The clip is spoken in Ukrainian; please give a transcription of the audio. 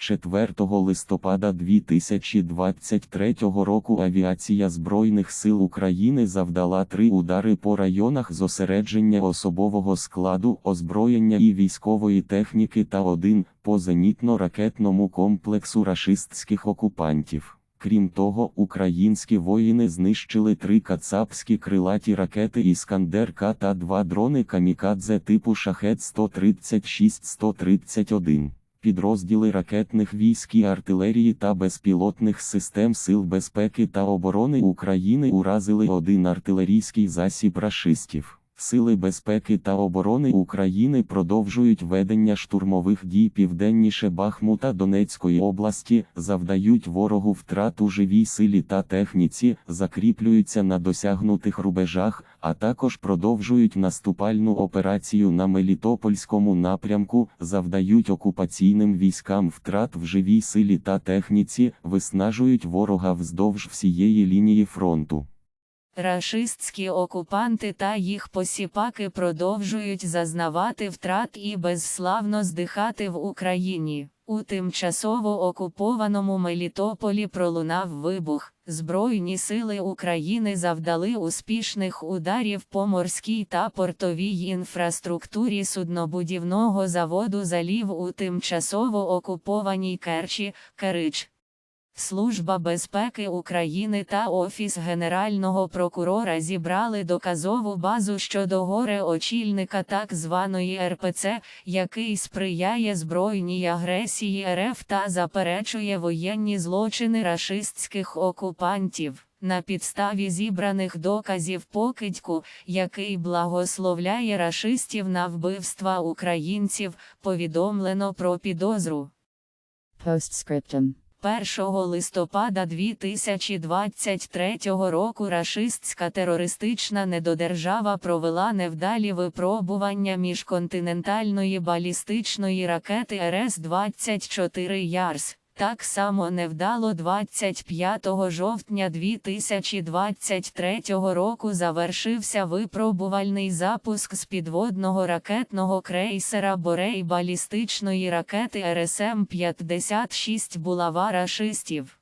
4 листопада 2023 року авіація Збройних сил України завдала три удари по районах зосередження особового складу, озброєння і військової техніки та один по зенітно-ракетному комплексу рашистських окупантів. Крім того, українські воїни знищили три кацапські крилаті ракети Іскандер-К та два дрони камікадзе типу Шахет 136-131. Підрозділи ракетних військ і артилерії та безпілотних систем Сил безпеки та оборони України уразили один артилерійський засіб рашистів. Сили безпеки та оборони України продовжують ведення штурмових дій південніше Бахмута Донецької області, завдають ворогу втрат у живій силі та техніці, закріплюються на досягнутих рубежах, а також продовжують наступальну операцію на Мелітопольському напрямку, завдають окупаційним військам втрат в живій силі та техніці, виснажують ворога вздовж всієї лінії фронту. Рашистські окупанти та їх посіпаки продовжують зазнавати втрат і безславно здихати в Україні. У тимчасово окупованому Мелітополі пролунав вибух. Збройні сили України завдали успішних ударів по морській та портовій інфраструктурі суднобудівного заводу залів у тимчасово окупованій Керчі, Керич. Служба безпеки України та Офіс Генерального прокурора зібрали доказову базу щодо горе очільника так званої РПЦ, який сприяє збройній агресії РФ та заперечує воєнні злочини рашистських окупантів. На підставі зібраних доказів покидьку, який благословляє рашистів на вбивства українців, повідомлено про підозру. Postscriptum. 1 листопада 2023 року рашистська терористична недодержава провела невдалі випробування міжконтинентальної балістичної ракети РС-24 Ярс. Так само невдало 25 жовтня 2023 року завершився випробувальний запуск з підводного ракетного крейсера Борей балістичної ракети РСМ-56 булава рашистів.